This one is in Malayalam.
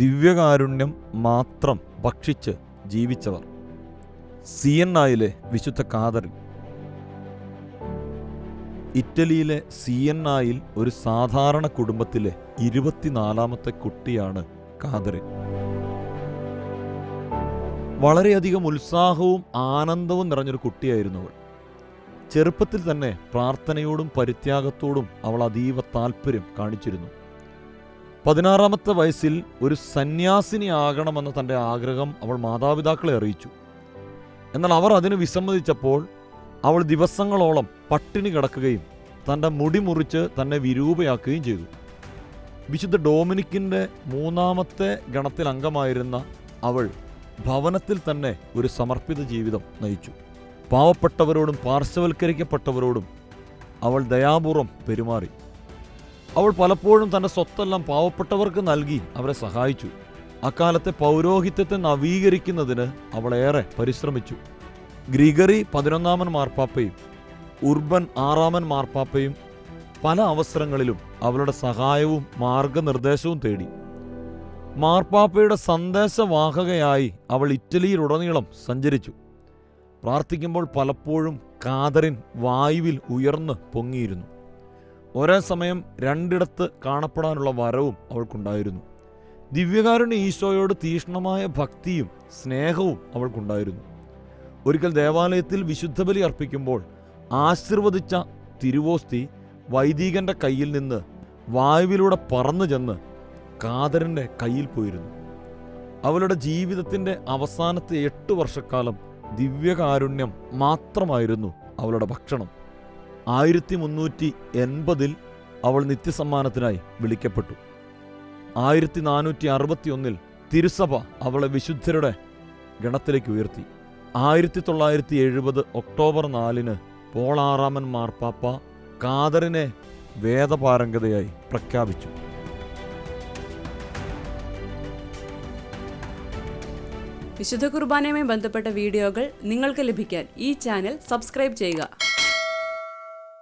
ദിവ്യകാരുണ്യം മാത്രം ഭക്ഷിച്ച് ജീവിച്ചവർ. സി എൻ ആയിലെ വിശുദ്ധ കാതറിൻ ഇറ്റലിയിലെ സി എൻ ആയിൽ ഒരു സാധാരണ കുടുംബത്തിലെ ഇരുപത്തിനാലാമത്തെ കുട്ടിയാണ് കാതറിൻ. വളരെയധികം ഉത്സാഹവും ആനന്ദവും നിറഞ്ഞൊരു കുട്ടിയായിരുന്നു അവൾ. ചെറുപ്പത്തിൽ തന്നെ പ്രാർത്ഥനയോടും പരിത്യാഗത്തോടും അവൾ അതീവ താല്പര്യം കാണിച്ചിരുന്നു. പതിനാറാമത്തെ വയസ്സിൽ ഒരു സന്യാസിനി ആകണമെന്ന തന്റെ ആഗ്രഹം അവൾ മാതാപിതാക്കളെ അറിയിച്ചു. എന്നാൽ അവർ അതിന് വിസമ്മതിച്ചപ്പോൾ അവൾ ദിവസങ്ങളോളം പട്ടിണി കിടക്കുകയും തന്റെ മുടി മുറിച്ച് തന്നെ വിരൂപയാക്കുകയും ചെയ്തു. വിശുദ്ധ ഡോമിനിക്കിന്റെ മൂന്നാമത്തെ ഗണത്തിൽ അംഗമായിരുന്ന അവൾ ഭവനത്തിൽ തന്നെ ഒരു സമർപ്പിത ജീവിതം നയിച്ചു. പാവപ്പെട്ടവരോടും പാർശ്വവൽക്കരിക്കപ്പെട്ടവരോടും അവൾ ദയാപൂർവം പെരുമാറി. അവൾ പലപ്പോഴും തന്റെ സ്വത്തെല്ലാം പാവപ്പെട്ടവർക്ക് നൽകി അവരെ സഹായിച്ചു. അക്കാലത്തെ പൗരോഹിത്യത്തെ നവീകരിക്കുന്നതിന് അവളേറെ പരിശ്രമിച്ചു. ഗ്രിഗറി പതിനൊന്നാമൻ മാർപ്പാപ്പയും ഉർബൻ ആറാമൻ മാർപ്പാപ്പയും പല അവസരങ്ങളിലും അവളുടെ സഹായവും മാർഗനിർദ്ദേശവും തേടി. മാർപ്പാപ്പയുടെ സന്ദേശവാഹകയായി അവൾ ഇറ്റലിയിലുടനീളം സഞ്ചരിച്ചു. പ്രാർത്ഥിക്കുമ്പോൾ പലപ്പോഴും കാതറിൻ വായുവിൽ ഉയർന്ന് പൊങ്ങിയിരുന്നു. ഒരേ സമയം രണ്ടിടത്ത് കാണപ്പെടാനുള്ള വരവും അവൾക്കുണ്ടായിരുന്നു. ദിവ്യകാരുണ്യ ഈശോയോട് തീഷ്ണമായ ഭക്തിയും സ്നേഹവും അവൾക്കുണ്ടായിരുന്നു. ഒരിക്കൽ ദേവാലയത്തിൽ വിശുദ്ധബലി അർപ്പിക്കുമ്പോൾ ആശീർവദിച്ച തിരുവോസ്തി വൈദികന്റെ കയ്യിൽ നിന്ന് വായുവിലൂടെ പറന്നു ചെന്ന് കാതറിന്റെ കയ്യിൽ പോയിരുന്നു. അവളുടെ ജീവിതത്തിന്റെ അവസാനത്തെ എട്ട് വർഷക്കാലം ദിവ്യകാരുണ്യം മാത്രമായിരുന്നു അവളുടെ ഭക്ഷണം. ആയിരത്തി മുന്നൂറ്റി എൺപതിൽ അവൾ നിത്യസമ്മാനത്തിനായി വിളിക്കപ്പെട്ടു. ആയിരത്തി നാനൂറ്റി അറുപത്തി ഒന്നിൽ തിരുസഭ അവളെ വിശുദ്ധരുടെ ഗണത്തിലേക്ക് ഉയർത്തി. ആയിരത്തി തൊള്ളായിരത്തി എഴുപത് ഒക്ടോബർ നാലിന് പോളാറാമൻ മാർപ്പാപ്പ കാതറിനെ വേദപാരംഗതയായി പ്രഖ്യാപിച്ചു. വിശുദ്ധ കുർബാനയുമായി ബന്ധപ്പെട്ട വീഡിയോകൾ നിങ്ങൾക്ക് ലഭിക്കാൻ ഈ ചാനൽ സബ്സ്ക്രൈബ് ചെയ്യുക.